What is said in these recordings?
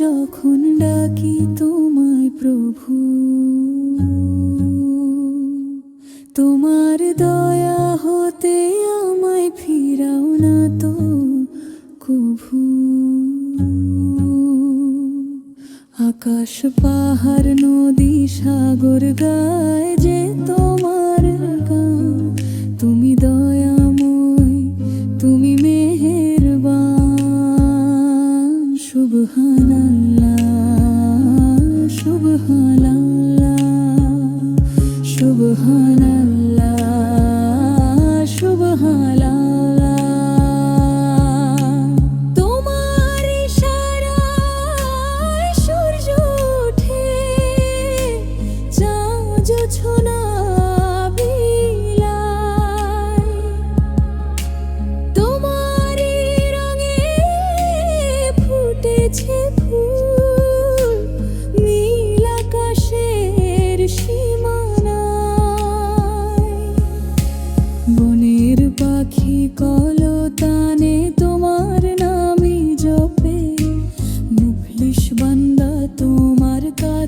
যখন ডাকি তোমায় প্রভু, তোমার দয়া হতে আমায় ফিরাও না তো কভু। আকাশ, পাহাড়, নদী, সাগর গায় যে তোমার গান, তুমি দয়াময়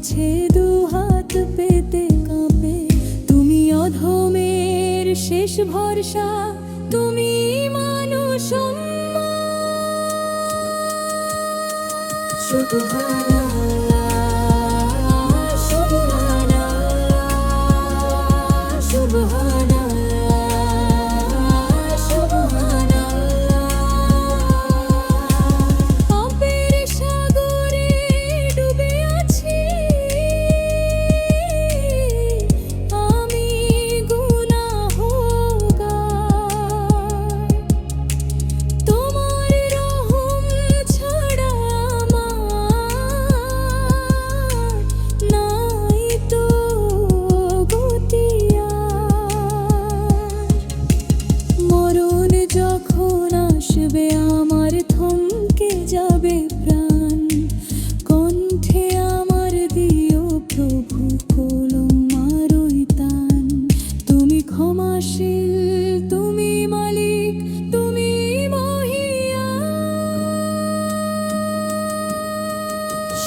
তোমার দু হাত পেতে কাঁপে। তুমি অধমের শেষ ভরসা তুমি মানুষ পাপের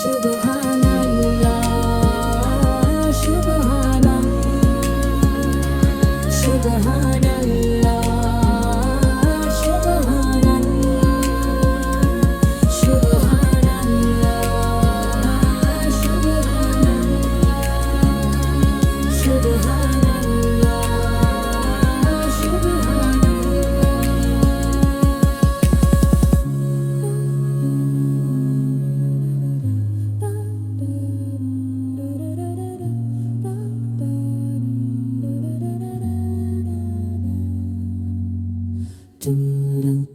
Subhanallah, Subhanallah, do do